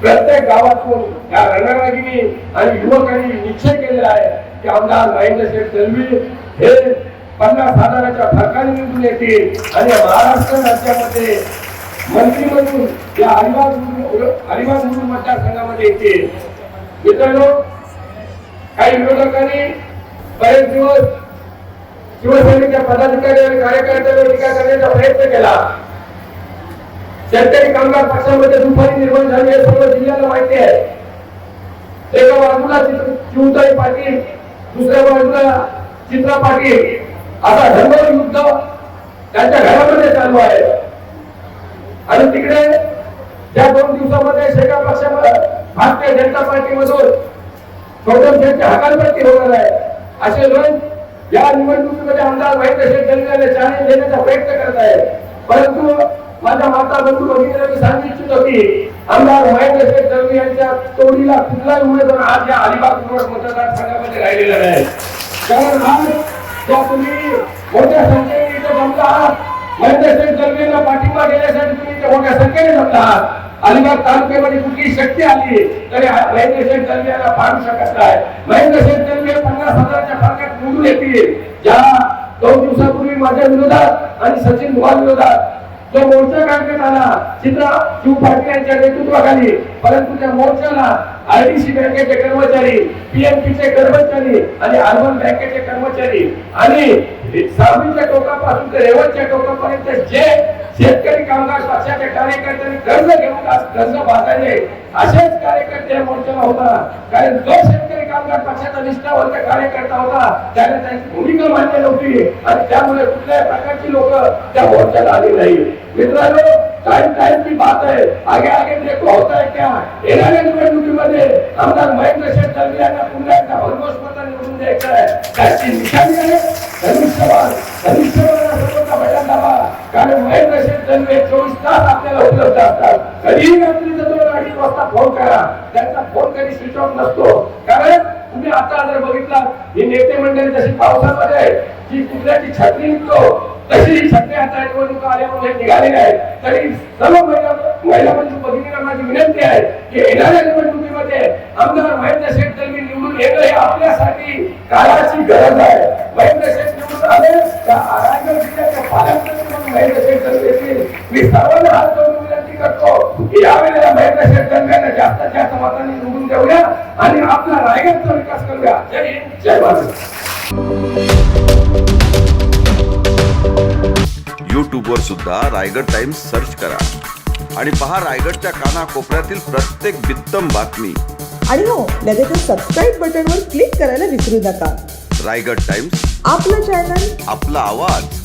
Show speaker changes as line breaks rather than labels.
प्रत्येक गावातून या रणरागिनी आणि युवकांनी निश्चय केलेला आहे की आमदार महेंद्र शेठ दलवी हे पन्नास हजाराच्या फरकाने निवडून येतील आणि महाराष्ट्र राज्यामध्ये मंत्री म्हणून या अलिबाग अलिबाग म्हणून मतदारसंघामध्ये येतील. मित्रांनो काही विरोधकांनी बरेच दिवस शिवसेनेच्या पदाधिकारी आणि कार्यकर्त्यांवर टीका करण्याचा प्रयत्न केला. शेतकरी कामगार पक्षामध्ये दुपारी निर्माण झाली हे सर्व जिल्ह्याला माहिती आहे. एका बाजूला चित्र- शिवताई पाटील दुसऱ्या बाजूला चित्रा पाटील. आता ढंगोर युद्ध त्यांच्या घरामध्ये चालू आहे. आणि तिकडे त्या दोन दिवसामध्ये शेका पक्षामध्ये भारतीय जनता पार्टीमधून गौतम शेठच्या हकालपट्टी होणार आहे. असे लोक या निवडणुकीमध्ये आमदार महेंद्र शेठ जनतेला चॅलेंज देण्याचा प्रयत्न करत आहेत. परंतु माझ्या माता बंधू भगिनीला मी सांगू इच्छितो की आमदार महेंद्र शेठ दळवी यांच्या तोडीला कुठलाही उमेदवार आज या अलिबाग निवड मतदारसंघामध्ये राहिलेला नाही कारण आज ज्या तुम्ही मोठ्या संख्येने इथं जमला आहात महेंद्र शेठ दळवी पाठिंबा देण्यासाठी तुम्ही इथे मोठ्या संख्येने जमला आहात. अलिबाग तालुक्यामध्ये कुठली शक्ती आली तरी महेंद्र शेठ दलवी यांना पाडू शकत नाही. महेंद्र शेठ दलवी पन्नास हजाराच्या फरकात निवडून येतील ज्या दोन दिवसापूर्वी माझ्या विरोधात आणि सचिन भुवा विरोधात जो मोर्चा काढण्यात आला चित्रा शिव पाटील यांच्या नेतृत्वाखाली परंतु त्या मोर्चाला आयडीसी बँकेचे कर्मचारी पीएमपीचे कर्मचारी आणि अर्बन बँकेचे कर्मचारी आणि सावलीच्या टोकापासून ते रेवतच्या टोकापर्यंत जे शेतकरी कामगार पक्षाच्या कार्यकर्त्यांनी कर्ज घेऊन आज कर्ज बांधायचे असेच कार्यकर्ते मोर्चाला होता. कारण जो शेतकरी कामगार पक्षाचा निष्ठावंत कार्यकर्ता होता. त्याने त्यांची भूमिका मान्य नव्हती. आणि त्यामुळे कुठल्याही प्रकारची लोक त्या मोर्चाला आली नाही. मित्रांनो टाइम टाइम की बात है आगे आगे देखो होता है क्या? येणाऱ्या निवडणुकीमध्ये आमदार महेंद्र शेठ दलवी यांना पुन्हा एकदा भरघोस मतं निवडून द्यायचं आहे. त्याची निशाणी आहे. धनुष्यबाण धनुष्यबाणाला तास आपल्याला उपलब्ध असतात. कधीही रात्रीचा दोन अडीच वाजता फोन करा. त्यांचा फोन कधी स्विच ऑफ नसतो. कारण तुम्ही आता जर बघितला ही नेते मंडळी जशी पावसामध्ये जी कुठल्याची छत्री निघतो तशी ही छत्री आता निवडणुका आल्यामुळे निघालेली आहे तरी सर्व महिला महिला बंधू भगिनींना माझी विनंती आहे की येणाऱ्या निवडणुकीमध्ये आमदार महेंद्र शेठ दलवी निवडून येणं हे आपल्यासाठी काळाची गरज आहे. महेंद्र शेठ निवडून आले तर रायगड जिल्ह्याच्या पालकमंत्री म्हणून महेंद्र मी सर्वांना हात जोडून विनंती करतो की यावेळेला महेंद्र शेठ दलवी यांना जास्तीत जास्त मतांनी निवडून देऊया आणि आपला रायगडचा विकास करूया. जय हिंद जय महाराष्ट्र
यूट्यूबवर सुद्धा रायगड टाइम्स सर्च करा आणि पहा रायगडच्या कानाकोपऱ्यातील प्रत्येक बित्तम बातमी.
आणि हो लगेचच सबस्क्राईब बटनवर क्लिक करायला विसरू नका.
रायगड टाइम्स.
आपलं चॅनल
आपला आवाज.